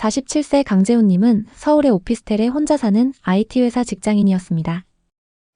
47세 강재훈님은 서울의 오피스텔에 혼자 사는 IT 회사 직장인이었습니다.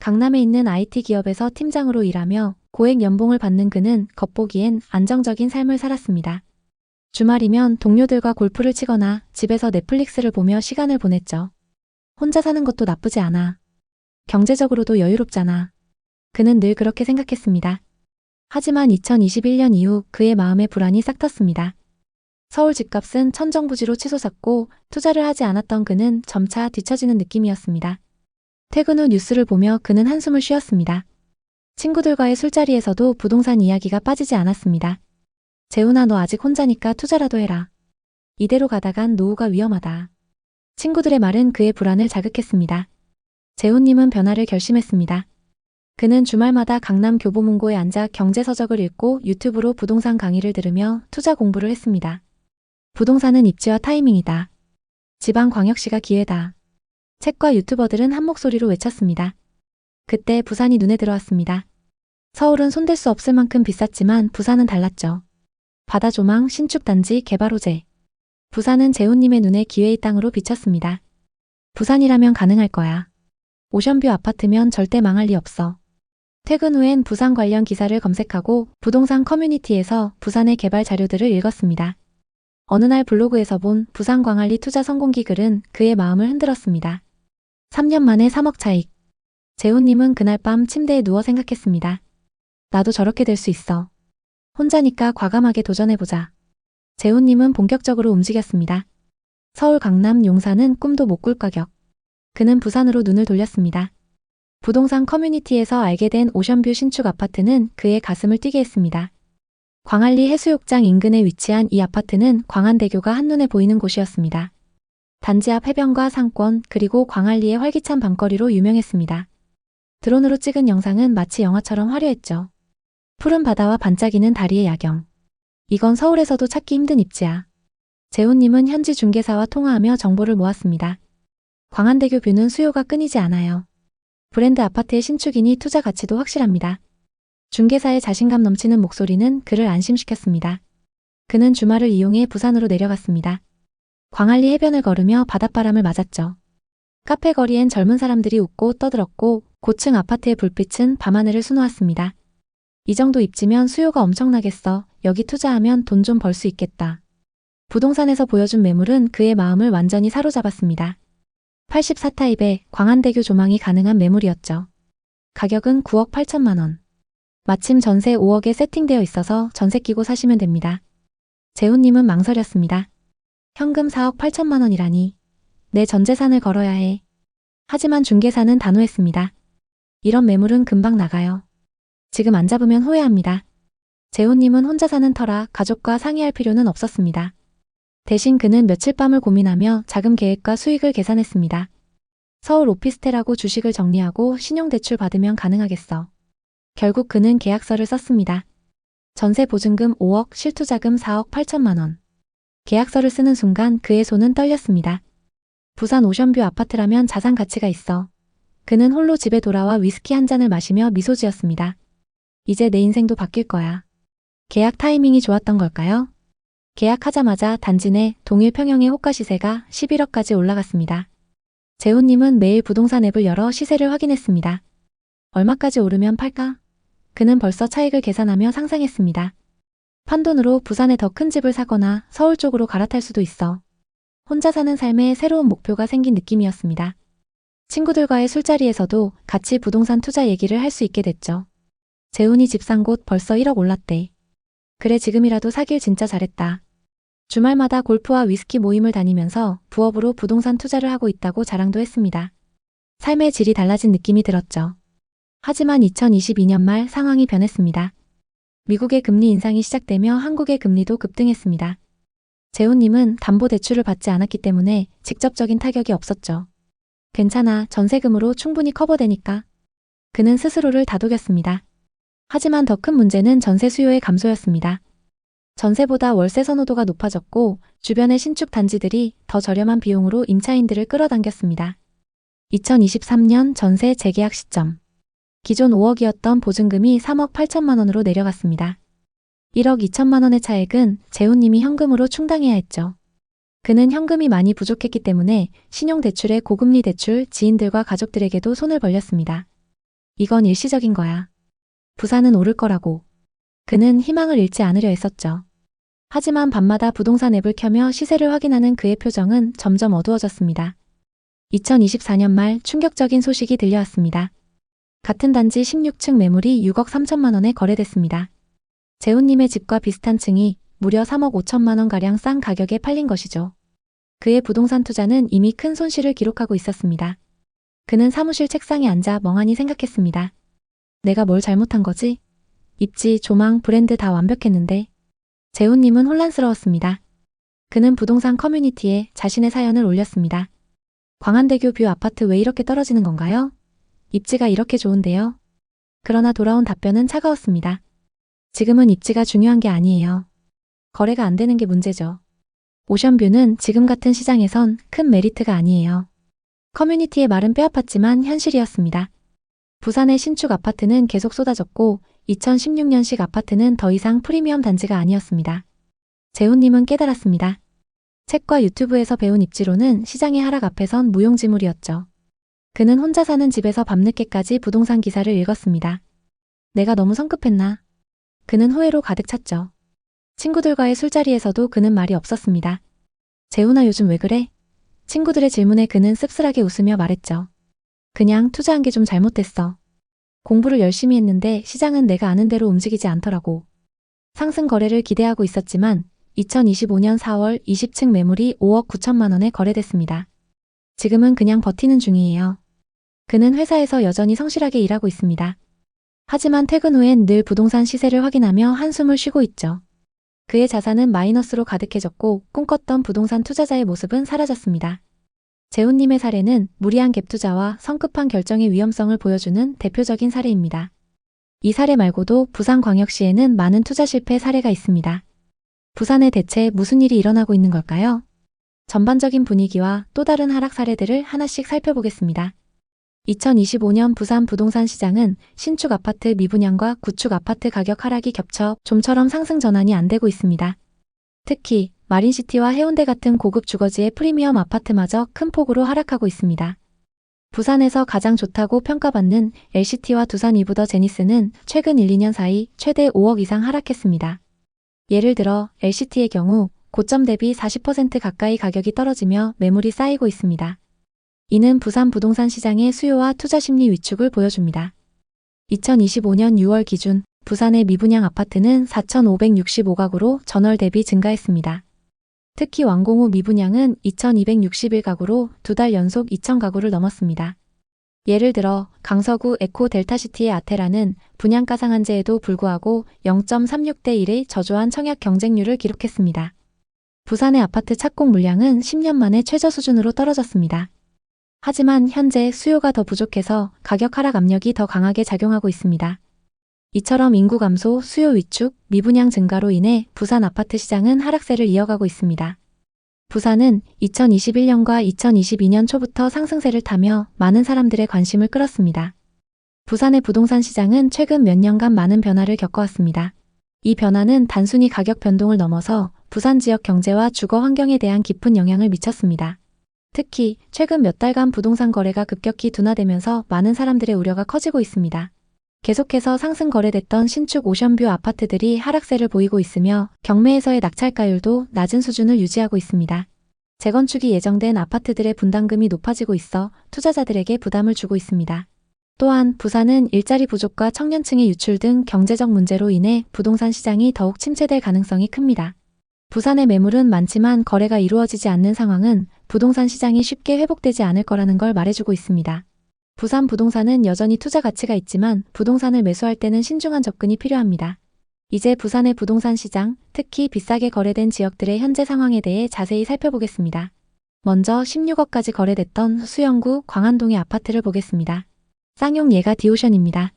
강남에 있는 IT 기업에서 팀장으로 일하며 고액 연봉을 받는 그는 겉보기엔 안정적인 삶을 살았습니다. 주말이면 동료들과 골프를 치거나 집에서 넷플릭스를 보며 시간을 보냈죠. 혼자 사는 것도 나쁘지 않아. 경제적으로도 여유롭잖아. 그는 늘 그렇게 생각했습니다. 하지만 2021년 이후 그의 마음에 불안이 싹 텄습니다. 서울 집값은 천정부지로 치솟았고 투자를 하지 않았던 그는 점차 뒤처지는 느낌이었습니다. 퇴근 후 뉴스를 보며 그는 한숨을 쉬었습니다. 친구들과의 술자리에서도 부동산 이야기가 빠지지 않았습니다. 재훈아 너 아직 혼자니까 투자라도 해라. 이대로 가다간 노후가 위험하다. 친구들의 말은 그의 불안을 자극했습니다. 재훈님은 변화를 결심했습니다. 그는 주말마다 강남 교보문고에 앉아 경제서적을 읽고 유튜브로 부동산 강의를 들으며 투자 공부를 했습니다. 부동산은 입지와 타이밍이다. 지방광역시가 기회다. 책과 유튜버들은 한 목소리로 외쳤습니다. 그때 부산이 눈에 들어왔습니다. 서울은 손댈 수 없을 만큼 비쌌지만 부산은 달랐죠. 바다 조망, 신축 단지, 개발 호재. 부산은 재훈님의 눈에 기회의 땅으로 비쳤습니다. 부산이라면 가능할 거야. 오션뷰 아파트면 절대 망할 리 없어. 퇴근 후엔 부산 관련 기사를 검색하고 부동산 커뮤니티에서 부산의 개발 자료들을 읽었습니다. 어느 날 블로그에서 본 부산 광안리 투자 성공기 글은 그의 마음을 흔들었습니다. 3년 만에 3억 차익. 재훈님은 그날 밤 침대에 누워 생각했습니다. 나도 저렇게 될 수 있어. 혼자니까 과감하게 도전해보자. 재훈님은 본격적으로 움직였습니다. 서울 강남 용산은 꿈도 못 꿀 가격. 그는 부산으로 눈을 돌렸습니다. 부동산 커뮤니티에서 알게 된 오션뷰 신축 아파트는 그의 가슴을 뛰게 했습니다. 광안리 해수욕장 인근에 위치한 이 아파트는 광안대교가 한눈에 보이는 곳이었습니다. 단지 앞 해변과 상권 그리고 광안리의 활기찬 밤거리로 유명했습니다. 드론으로 찍은 영상은 마치 영화처럼 화려했죠. 푸른 바다와 반짝이는 다리의 야경. 이건 서울에서도 찾기 힘든 입지야. 재훈님은 현지 중개사와 통화하며 정보를 모았습니다. 광안대교 뷰는 수요가 끊이지 않아요. 브랜드 아파트의 신축이니 투자 가치도 확실합니다. 중개사의 자신감 넘치는 목소리는 그를 안심시켰습니다. 그는 주말을 이용해 부산으로 내려갔습니다. 광안리 해변을 걸으며 바닷바람을 맞았죠. 카페 거리엔 젊은 사람들이 웃고 떠들었고 고층 아파트의 불빛은 밤하늘을 수놓았습니다. 이 정도 입지면 수요가 엄청나겠어. 여기 투자하면 돈 좀 벌 수 있겠다. 부동산에서 보여준 매물은 그의 마음을 완전히 사로잡았습니다. 84타입의 광안대교 조망이 가능한 매물이었죠. 가격은 9억 8천만 원. 마침 전세 5억에 세팅되어 있어서 전세 끼고 사시면 됩니다. 재훈님은 망설였습니다. 현금 4억 8천만 원이라니. 내 전 재산을 걸어야 해. 하지만 중개사는 단호했습니다. 이런 매물은 금방 나가요. 지금 안 잡으면 후회합니다. 재훈님은 혼자 사는 터라 가족과 상의할 필요는 없었습니다. 대신 그는 며칠 밤을 고민하며 자금 계획과 수익을 계산했습니다. 서울 오피스텔하고 주식을 정리하고 신용대출 받으면 가능하겠어. 결국 그는 계약서를 썼습니다. 전세 보증금 5억, 실투자금 4억 8천만 원. 계약서를 쓰는 순간 그의 손은 떨렸습니다. 부산 오션뷰 아파트라면 자산 가치가 있어. 그는 홀로 집에 돌아와 위스키 한 잔을 마시며 미소 지었습니다. 이제 내 인생도 바뀔 거야. 계약 타이밍이 좋았던 걸까요? 계약하자마자 단지 내 동일 평형의 호가 시세가 11억까지 올라갔습니다. 재훈님은 매일 부동산 앱을 열어 시세를 확인했습니다. 얼마까지 오르면 팔까? 그는 벌써 차익을 계산하며 상상했습니다. 판돈으로 부산에 더 큰 집을 사거나 서울 쪽으로 갈아탈 수도 있어. 혼자 사는 삶에 새로운 목표가 생긴 느낌이었습니다. 친구들과의 술자리에서도 같이 부동산 투자 얘기를 할 수 있게 됐죠. 재훈이 집 산 곳 벌써 1억 올랐대. 그래 지금이라도 사길 진짜 잘했다. 주말마다 골프와 위스키 모임을 다니면서 부업으로 부동산 투자를 하고 있다고 자랑도 했습니다. 삶의 질이 달라진 느낌이 들었죠. 하지만 2022년 말 상황이 변했습니다. 미국의 금리 인상이 시작되며 한국의 금리도 급등했습니다. 재훈님은 담보 대출을 받지 않았기 때문에 직접적인 타격이 없었죠. 괜찮아, 전세금으로 충분히 커버되니까. 그는 스스로를 다독였습니다. 하지만 더 큰 문제는 전세 수요의 감소였습니다. 전세보다 월세 선호도가 높아졌고 주변의 신축 단지들이 더 저렴한 비용으로 임차인들을 끌어당겼습니다. 2023년 전세 재계약 시점. 기존 5억이었던 보증금이 3억 8천만 원으로 내려갔습니다. 1억 2천만 원의 차액은 재훈님이 현금으로 충당해야 했죠. 그는 현금이 많이 부족했기 때문에 신용대출에 고금리 대출 지인들과 가족들에게도 손을 벌렸습니다. 이건 일시적인 거야. 부산은 오를 거라고. 그는 희망을 잃지 않으려 했었죠. 하지만 밤마다 부동산 앱을 켜며 시세를 확인하는 그의 표정은 점점 어두워졌습니다. 2024년 말 충격적인 소식이 들려왔습니다. 같은 단지 16층 매물이 6억 3천만 원에 거래됐습니다. 재훈님의 집과 비슷한 층이 무려 3억 5천만 원가량 싼 가격에 팔린 것이죠. 그의 부동산 투자는 이미 큰 손실을 기록하고 있었습니다. 그는 사무실 책상에 앉아 멍하니 생각했습니다. 내가 뭘 잘못한 거지? 입지, 조망, 브랜드 다 완벽했는데. 재훈님은 혼란스러웠습니다. 그는 부동산 커뮤니티에 자신의 사연을 올렸습니다. 광안대교 뷰 아파트 왜 이렇게 떨어지는 건가요? 입지가 이렇게 좋은데요. 그러나 돌아온 답변은 차가웠습니다. 지금은 입지가 중요한 게 아니에요. 거래가 안 되는 게 문제죠. 오션뷰는 지금 같은 시장에선 큰 메리트가 아니에요. 커뮤니티의 말은 뼈아팠지만 현실이었습니다. 부산의 신축 아파트는 계속 쏟아졌고 2016년식 아파트는 더 이상 프리미엄 단지가 아니었습니다. 재훈님은 깨달았습니다. 책과 유튜브에서 배운 입지로는 시장의 하락 앞에선 무용지물이었죠. 그는 혼자 사는 집에서 밤늦게까지 부동산 기사를 읽었습니다. 내가 너무 성급했나? 그는 후회로 가득 찼죠. 친구들과의 술자리에서도 그는 말이 없었습니다. 재훈아 요즘 왜 그래? 친구들의 질문에 그는 씁쓸하게 웃으며 말했죠. 그냥 투자한 게 좀 잘못됐어. 공부를 열심히 했는데 시장은 내가 아는 대로 움직이지 않더라고. 상승 거래를 기대하고 있었지만 2025년 4월 20층 매물이 5억 9천만 원에 거래됐습니다. 지금은 그냥 버티는 중이에요. 그는 회사에서 여전히 성실하게 일하고 있습니다. 하지만 퇴근 후엔 늘 부동산 시세를 확인하며 한숨을 쉬고 있죠. 그의 자산은 마이너스로 가득해졌고 꿈꿨던 부동산 투자자의 모습은 사라졌습니다. 재훈님의 사례는 무리한 갭 투자와 성급한 결정의 위험성을 보여주는 대표적인 사례입니다. 이 사례 말고도 부산광역시에는 많은 투자 실패 사례가 있습니다. 부산에 대체 무슨 일이 일어나고 있는 걸까요? 전반적인 분위기와 또 다른 하락 사례들을 하나씩 살펴보겠습니다. 2025년 부산 부동산 시장은 신축 아파트 미분양과 구축 아파트 가격 하락이 겹쳐 좀처럼 상승 전환이 안 되고 있습니다. 특히 마린시티와 해운대 같은 고급 주거지의 프리미엄 아파트마저 큰 폭으로 하락하고 있습니다. 부산에서 가장 좋다고 평가받는 LCT와 두산 이브더 제니스는 최근 1, 2년 사이 최대 5억 이상 하락했습니다. 예를 들어 LCT의 경우 고점 대비 40% 가까이 가격이 떨어지며 매물이 쌓이고 있습니다. 이는 부산 부동산 시장의 수요와 투자 심리 위축을 보여줍니다. 2025년 6월 기준 부산의 미분양 아파트는 4,565가구로 전월 대비 증가했습니다. 특히 완공 후 미분양은 2,261가구로 두 달 연속 2,000가구를 넘었습니다. 예를 들어 강서구 에코 델타시티의 아테라는 분양가 상한제에도 불구하고 0.36대 1의 저조한 청약 경쟁률을 기록했습니다. 부산의 아파트 착공 물량은 10년 만에 최저 수준으로 떨어졌습니다. 하지만 현재 수요가 더 부족해서 가격 하락 압력이 더 강하게 작용하고 있습니다. 이처럼 인구 감소, 수요 위축, 미분양 증가로 인해 부산 아파트 시장은 하락세를 이어가고 있습니다. 부산은 2021년과 2022년 초부터 상승세를 타며 많은 사람들의 관심을 끌었습니다. 부산의 부동산 시장은 최근 몇 년간 많은 변화를 겪어왔습니다. 이 변화는 단순히 가격 변동을 넘어서 부산 지역 경제와 주거 환경에 대한 깊은 영향을 미쳤습니다. 특히 최근 몇 달간 부동산 거래가 급격히 둔화되면서 많은 사람들의 우려가 커지고 있습니다. 계속해서 상승 거래됐던 신축 오션뷰 아파트들이 하락세를 보이고 있으며 경매에서의 낙찰가율도 낮은 수준을 유지하고 있습니다. 재건축이 예정된 아파트들의 분담금이 높아지고 있어 투자자들에게 부담을 주고 있습니다. 또한 부산은 일자리 부족과 청년층의 유출 등 경제적 문제로 인해 부동산 시장이 더욱 침체될 가능성이 큽니다. 부산의 매물은 많지만 거래가 이루어지지 않는 상황은 부동산 시장이 쉽게 회복되지 않을 거라는 걸 말해주고 있습니다. 부산 부동산은 여전히 투자 가치가 있지만 부동산을 매수할 때는 신중한 접근이 필요합니다. 이제 부산의 부동산 시장, 특히 비싸게 거래된 지역들의 현재 상황에 대해 자세히 살펴보겠습니다. 먼저 16억까지 거래됐던 수영구 광안동의 아파트를 보겠습니다. 쌍용 예가 디오션입니다.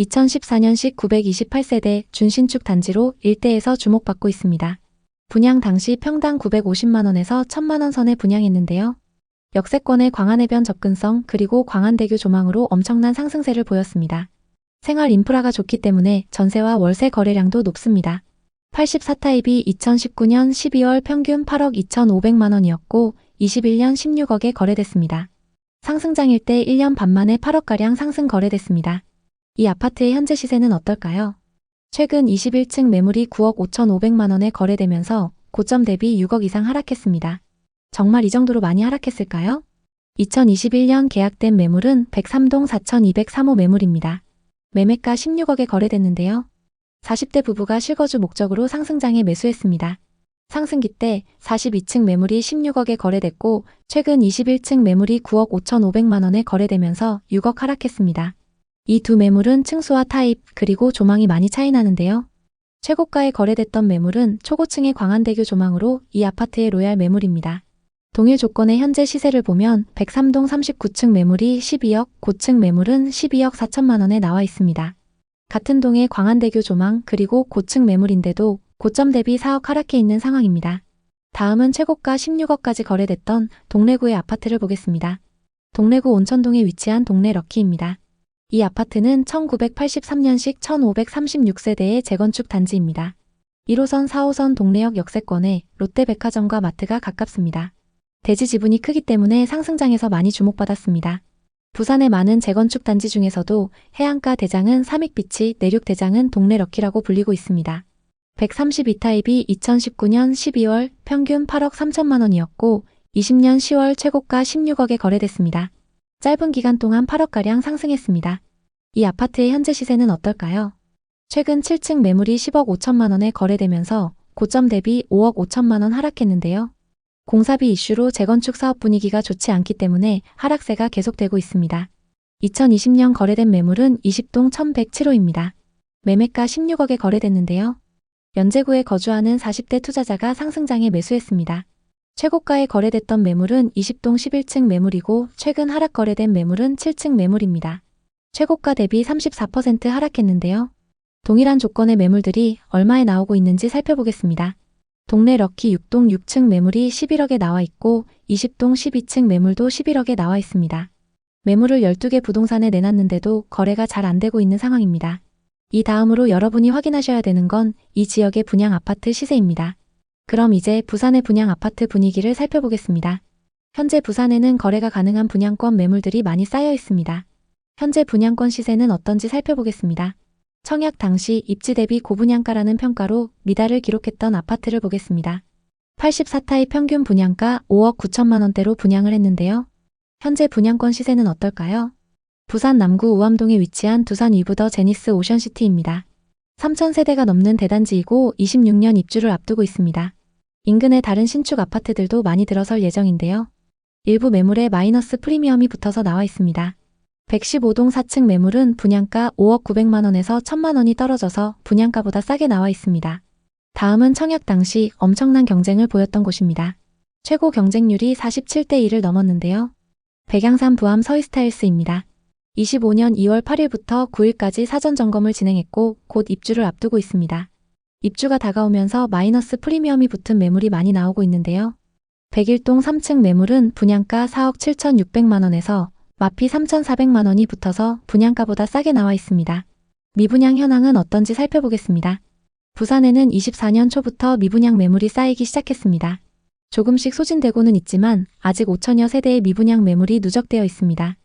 2014년식 928세대 준신축 단지로 일대에서 주목받고 있습니다. 분양 당시 평당 950만원에서 1000만원 선에 분양했는데요. 역세권의 광안해변 접근성 그리고 광안대교 조망으로 엄청난 상승세를 보였습니다. 생활 인프라가 좋기 때문에 전세와 월세 거래량도 높습니다. 84타입이 2019년 12월 평균 8억 2,500만 원이었고 21년 16억에 거래됐습니다. 상승장일 때 1년 반 만에 8억가량 상승 거래됐습니다. 이 아파트의 현재 시세는 어떨까요? 최근 21층 매물이 9억 5,500만 원에 거래되면서 고점 대비 6억 이상 하락했습니다. 정말 이 정도로 많이 하락했을까요? 2021년 계약된 매물은 103동 4,203호 매물입니다. 매매가 16억에 거래됐는데요. 40대 부부가 실거주 목적으로 상승장에 매수했습니다. 상승기 때 42층 매물이 16억에 거래됐고 최근 21층 매물이 9억 5,500만 원에 거래되면서 6억 하락했습니다. 이 두 매물은 층수와 타입 그리고 조망이 많이 차이 나는데요. 최고가에 거래됐던 매물은 초고층의 광안대교 조망으로 이 아파트의 로얄 매물입니다. 동일 조건의 현재 시세를 보면 103동 39층 매물이 12억, 고층 매물은 12억 4천만 원에 나와 있습니다. 같은 동의 광안대교 조망 그리고 고층 매물인데도 고점 대비 4억 하락해 있는 상황입니다. 다음은 최고가 16억까지 거래됐던 동래구의 아파트를 보겠습니다. 동래구 온천동에 위치한 동래 럭키입니다. 이 아파트는 1983년식 1536세대의 재건축 단지입니다. 1호선 4호선 동래역 역세권에 롯데백화점과 마트가 가깝습니다. 대지 지분이 크기 때문에 상승장에서 많이 주목받았습니다. 부산의 많은 재건축 단지 중에서도 해안가 대장은 삼익비치, 내륙 대장은 동래 럭키라고 불리고 있습니다. 132타입이 2019년 12월 평균 8억 3천만 원이었고 20년 10월 최고가 16억에 거래됐습니다. 짧은 기간 동안 8억가량 상승했습니다. 이 아파트의 현재 시세는 어떨까요? 최근 7층 매물이 10억 5천만 원에 거래되면서 고점 대비 5억 5천만 원 하락했는데요. 공사비 이슈로 재건축 사업 분위기가 좋지 않기 때문에 하락세가 계속되고 있습니다. 2020년 거래된 매물은 20동 1107호입니다. 매매가 16억에 거래됐는데요. 연제구에 거주하는 40대 투자자가 상승장에 매수했습니다. 최고가에 거래됐던 매물은 20동 11층 매물이고 최근 하락 거래된 매물은 7층 매물입니다. 최고가 대비 34% 하락했는데요. 동일한 조건의 매물들이 얼마에 나오고 있는지 살펴보겠습니다. 동네 럭키 6동 6층 매물이 11억에 나와 있고 20동 12층 매물도 11억에 나와 있습니다. 매물을 12개 부동산에 내놨는데도 거래가 잘 안 되고 있는 상황입니다. 이 다음으로 여러분이 확인하셔야 되는 건 이 지역의 분양 아파트 시세입니다. 그럼 이제 부산의 분양 아파트 분위기를 살펴보겠습니다. 현재 부산에는 거래가 가능한 분양권 매물들이 많이 쌓여 있습니다. 현재 분양권 시세는 어떤지 살펴보겠습니다. 청약 당시 입지 대비 고분양가라는 평가로 미달을 기록했던 아파트를 보겠습니다. 84타입 평균 분양가 5억 9천만 원대로 분양을 했는데요. 현재 분양권 시세는 어떨까요? 부산 남구 우암동에 위치한 두산 위브더 제니스 오션시티입니다. 3,000세대가 넘는 대단지이고 26년 입주를 앞두고 있습니다. 인근의 다른 신축 아파트들도 많이 들어설 예정인데요. 일부 매물에 마이너스 프리미엄이 붙어서 나와 있습니다. 115동 4층 매물은 분양가 5억 900만 원에서 1000만 원이 떨어져서 분양가보다 싸게 나와 있습니다. 다음은 청약 당시 엄청난 경쟁을 보였던 곳입니다. 최고 경쟁률이 47대 1을 넘었는데요. 백양산 부암 서이스타일스입니다. 25년 2월 8일부터 9일까지 사전 점검을 진행했고 곧 입주를 앞두고 있습니다. 입주가 다가오면서 마이너스 프리미엄이 붙은 매물이 많이 나오고 있는데요. 101동 3층 매물은 분양가 4억 7,600만 원에서 마피 3,400만 원이 붙어서 분양가보다 싸게 나와 있습니다. 미분양 현황은 어떤지 살펴보겠습니다. 부산에는 24년 초부터 미분양 매물이 쌓이기 시작했습니다. 조금씩 소진되고는 있지만 아직 5천여 세대의 미분양 매물이 누적되어 있습니다.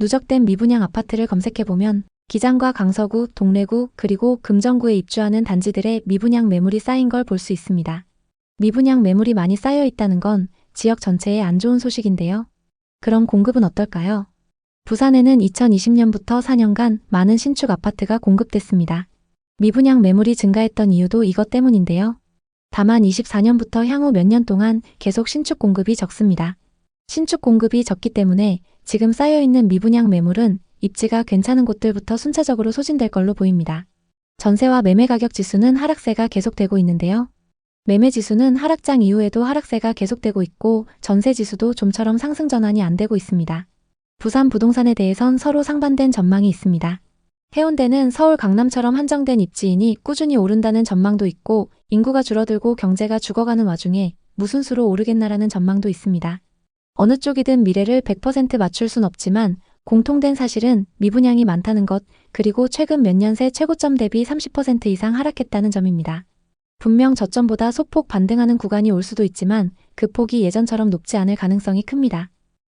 누적된 미분양 아파트를 검색해보면 기장과 강서구, 동래구, 그리고 금정구에 입주하는 단지들의 미분양 매물이 쌓인 걸 볼 수 있습니다. 미분양 매물이 많이 쌓여 있다는 건 지역 전체에 안 좋은 소식인데요. 그럼 공급은 어떨까요? 부산에는 2020년부터 4년간 많은 신축 아파트가 공급됐습니다. 미분양 매물이 증가했던 이유도 이것 때문인데요. 다만 24년부터 향후 몇 년 동안 계속 신축 공급이 적습니다. 신축 공급이 적기 때문에 지금 쌓여있는 미분양 매물은 입지가 괜찮은 곳들부터 순차적으로 소진될 걸로 보입니다. 전세와 매매 가격 지수는 하락세가 계속되고 있는데요. 매매 지수는 하락장 이후에도 하락세가 계속되고 있고 전세 지수도 좀처럼 상승 전환이 안 되고 있습니다. 부산 부동산에 대해선 서로 상반된 전망이 있습니다. 해운대는 서울 강남처럼 한정된 입지이니 꾸준히 오른다는 전망도 있고 인구가 줄어들고 경제가 죽어가는 와중에 무슨 수로 오르겠나라는 전망도 있습니다. 어느 쪽이든 미래를 100% 맞출 순 없지만 공통된 사실은 미분양이 많다는 것, 그리고 최근 몇 년 새 최고점 대비 30% 이상 하락했다는 점입니다. 분명 저점보다 소폭 반등하는 구간이 올 수도 있지만 그 폭이 예전처럼 높지 않을 가능성이 큽니다.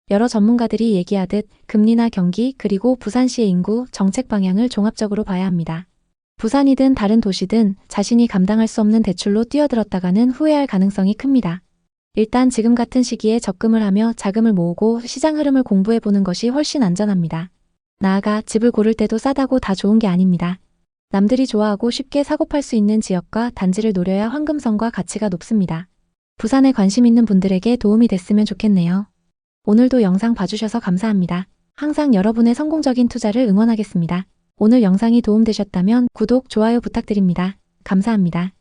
여러 전문가들이 얘기하듯 금리나 경기 그리고 부산시의 인구 정책 방향을 종합적으로 봐야 합니다. 부산이든 다른 도시든 자신이 감당할 수 없는 대출로 뛰어들었다가는 후회할 가능성이 큽니다. 일단 지금 같은 시기에 적금을 하며 자금을 모으고 시장 흐름을 공부해 보는 것이 훨씬 안전합니다. 나아가 집을 고를 때도 싸다고 다 좋은 게 아닙니다. 남들이 좋아하고 쉽게 사고 팔 수 있는 지역과 단지를 노려야 황금성과 가치가 높습니다. 부산에 관심 있는 분들에게 도움이 됐으면 좋겠네요. 오늘도 영상 봐주셔서 감사합니다. 항상 여러분의 성공적인 투자를 응원하겠습니다. 오늘 영상이 도움되셨다면 구독, 좋아요 부탁드립니다. 감사합니다.